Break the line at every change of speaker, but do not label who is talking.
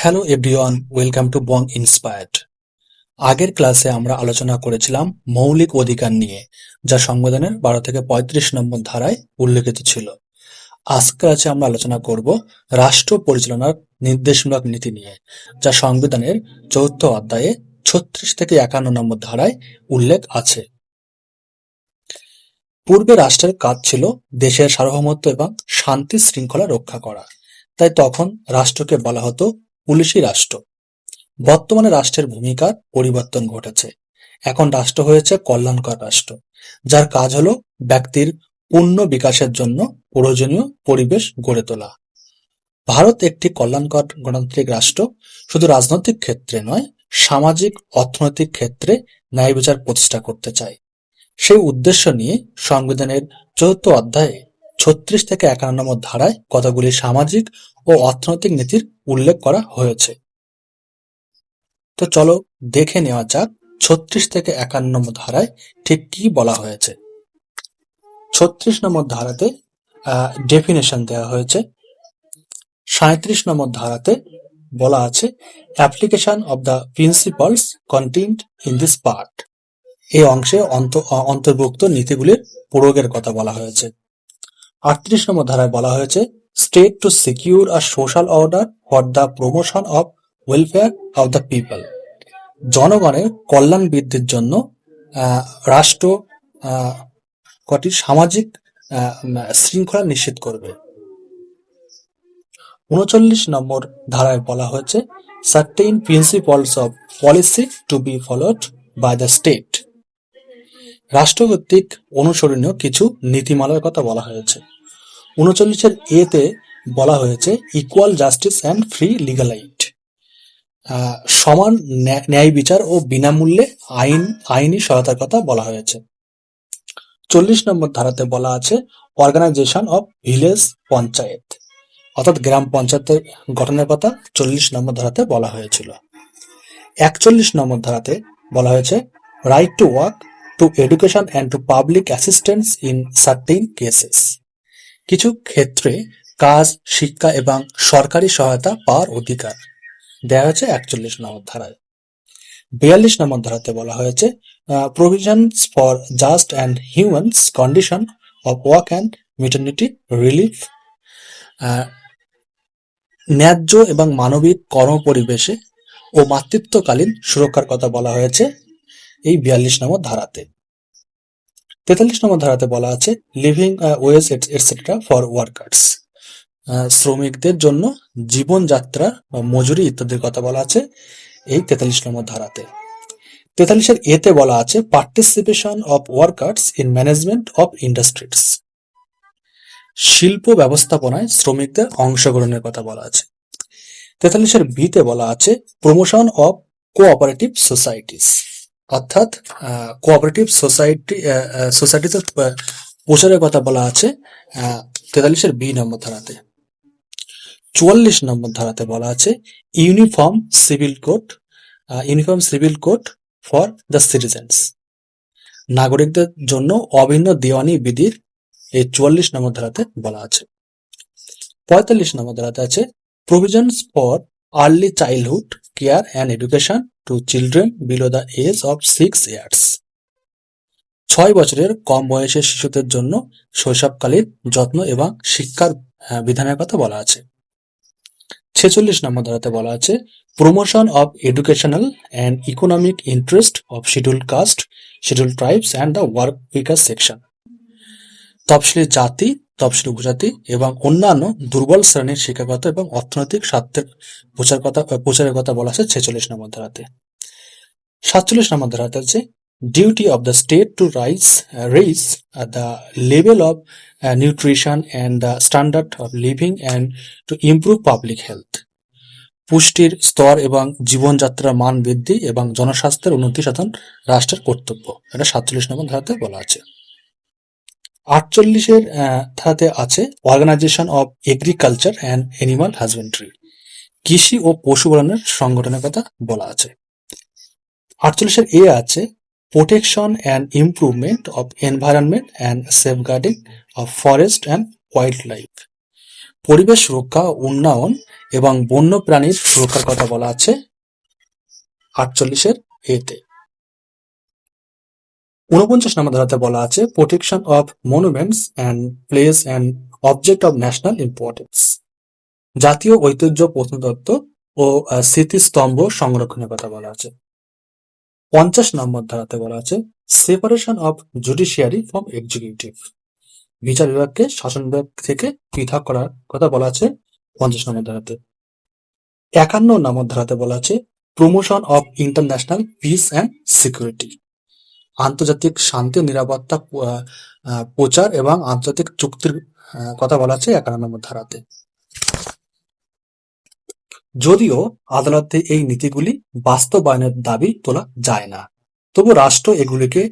Hello everyone welcome to Bong inspired আগের ক্লাসে আমরা আলোচনা করেছিলাম মৌলিক অধিকার নিয়ে, যা সংবিধানের বারো থেকে পঁয়ত্রিশ নম্বর ধারায় উল্লেখিত ছিল। আজকে আছে আমরা আলোচনা করব রাষ্ট্র পরিচালনার নির্দেশমূলক নীতি নিয়ে, যা সংবিধানের চৌথ অধ্যায়ে ছত্রিশ থেকে একান্ন নম্বর ধারায় উল্লেখ আছে। পূর্বে রাষ্ট্রের কাজ ছিল দেশের সার্বভৌমত্ব এবং শান্তি শৃঙ্খলা রক্ষা করা। তাই তখন রাষ্ট্রকে বলা হতো পুলিশি রাষ্ট্র। বর্তমানে রাষ্ট্রের ভূমিকার পরিবর্তন ঘটেছে। এখন রাষ্ট্র হয়েছে কল্যাণকর রাষ্ট্র, যার কাজ হলো ব্যক্তির পূর্ণ বিকাশের জন্য প্রয়োজনীয় পরিবেশ গড়ে তোলা। ভারত একটি কল্যাণকর গণতান্ত্রিক রাষ্ট্র, শুধু রাজনৈতিক ক্ষেত্রে নয়, সামাজিক, অর্থনৈতিক ক্ষেত্রে ন্যায় বিচার প্রতিষ্ঠা করতে চায়। সেই উদ্দেশ্য নিয়ে সংবিধানের চতুর্থ অধ্যায়ে ছত্রিশ থেকে একান্ন নম্বর ধারায় কতগুলি সামাজিক ও অর্থনৈতিক নীতির উল্লেখ করা হয়েছে। তো চলো দেখে নেওয়া যাক ছত্রিশ থেকে একান্ন নম্বর ধারায় ঠিক কি বলা হয়েছে। ছত্রিশ নম্বর ধারাতে ডেফিনেশন দেওয়া হয়েছে। সাঁত্রিশ নম্বর ধারাতে বলা আছে application of the principles content in this part এই অংশে অন্তর্ভুক্ত নীতিগুলির প্রয়োগের কথা বলা হয়েছে। আটত্রিশ নম্বর ধারায় বলা হয়েছে state to secure a social order for the promotion of welfare of the people জনগণের কল্যাণ বৃদ্ধির জন্য রাষ্ট্র কটি সামাজিক শৃঙ্খলা নিশ্চিত করবে। উনচল্লিশ নম্বর ধারায় বলা হয়েছে certain principles of policy to be followed by the state রাষ্ট্র কর্তৃক অনুসরণীয় কিছু নীতিমালার কথা বলা হয়েছে। উনচল্লিশের এতে বলা হয়েছে equal justice and free legal aid সমান ন্যায় বিচার ও বিনামূল্যে আইন, আইনি সহায়তার কথা বলা হয়েছে। চল্লিশ নম্বর ধারাতে বলা আছে অর্গানাইজেশন অফ ভিলেজ পঞ্চায়েত। অর্থাৎ গ্রাম পঞ্চায়েতের গঠনের কথা চল্লিশ নম্বর ধারাতে বলা হয়েছিল। একচল্লিশ নম্বর ধারাতে বলা হয়েছে right to work to education and to public assistance in certain cases কিছু ক্ষেত্রে কাজ, শিক্ষা এবং সরকারি সহায়তা পাওয়ার অধিকার। দেওয়া হয়েছে একচল্লিশ নম্বর ধারায়। বিয়াল্লিশ নম্বর ধারাতে বলা হয়েছে provisions for just and humans condition of work and maternity relief ন্যায্য এবং মানবিক কর্মপরিবেশে ও মাতৃত্বকালীন সুরক্ষার কথা বলা হয়েছে। এই বিয়াল্লিশ নম্বর ধারাতে। তেতাল্লিশ নম্বর ধারাতে বলা আছে living wage etcetera for workers শ্রমিকদের জন্য জীবনযাত্রা, বা মজুরি ইত্যাদির কথা বলা আছে এই তেতাল্লিশ নম্বর ধারাতে। তেতাল্লিশের এতে বলা আছে participation of workers in management of industries শিল্প ব্যবস্থাপনায় শ্রমিকদের অংশগ্রহণের কথা বলা আছে। তেতাল্লিশের বিতে বলা আছে প্রমোশন অফ কোঅপারেটিভ সোসাইটিস অর্থাৎ কোঅপারেটিভ সোসাইটি সোসাইটিতে প্রচারের কথা বলা আছে তেতাল্লিশের বি নম্বর ধারাতে। চুয়াল্লিশ নম্বর ধারাতে বলা আছে, uniform civil code uniform civil code for the citizens নাগরিকদের জন্য অভিন্ন দেওয়ানি বিধির এই চুয়াল্লিশ নম্বর ধারাতে বলা আছে। পঁয়তাল্লিশ নম্বর ধারাতে আছে provisions for early childhood care and education to children below the age of six years ছয় বছরের কম বয়সের শিশুদের জন্য শৈশবকালীন যত্ন এবং শিক্ষার বিধানের কথা বলা আছে। ছেচল্লিশ নম্বর ধারাতে বলা আছে promotion of educational and economic interest of schedule caste schedule tribes and the work weaker section তফসিলি জাতি তফসিলি উপজাতি এবং অন্যান্য দুর্বল শ্রেণির শিক্ষাগত এবং অর্থনৈতিক স্বার্থের প্রচার কথা প্রচারের কথা বলা আছে ছেচল্লিশ নম্বর ধারাতে। সাতচল্লিশ নম্বর ধারাতে আছে duty of the state to rise raise the level of nutrition and the standard of living and to improve public health পুষ্টির স্তর এবং জীবনযাত্রার মান বৃদ্ধি এবং জনস্বাস্থ্যের উন্নতি সাধন রাষ্ট্রের কর্তব্য। এটা সাতচল্লিশ নম্বর ধারাতে বলা আছে। আটচল্লিশের ধারাতে আছে organisation of agriculture and animal husbandry কৃষি ও পশুপালনের সংগঠনের কথা বলা আছে। আটচল্লিশের এ আছে protection and improvement of environment and safeguarding of forest and wild life পরিবেশ সুরক্ষা উন্নয়ন এবং বন্য প্রাণীর সুরক্ষার কথা বলা আছে। আটচল্লিশের এতে উনপঞ্চাশ নম্বর ধারাতে বলা আছে protection of monuments and place and object of national importance জাতীয় ঐতিহ্য প্রত্নতত্ত্ব ও স্মৃতিস্তম্ভ সংরক্ষণের কথা বলা আছে। পঞ্চাশ নম্বর ধারাতে বলা আছে separation of judiciary from executive বিচার বিভাগকে শাসন বিভাগ থেকে পৃথক করার কথা বলা আছে পঞ্চাশ নম্বর ধারাতে। একান্ন নম্বর ধারাতে বলা আছে promotion of international peace and security আন্তর্জাতিক শান্তি ও নিরাপত্তা প্রচার এবং আন্তর্জাতিক চুক্তির কথা বলা আছে একান্ন নম্বর ধারাতে। যদিও আদালতে এই নীতিগুলি বাস্তবায়নের দাবি তোলা যায় না, তবু রাষ্ট্র এগুলিকে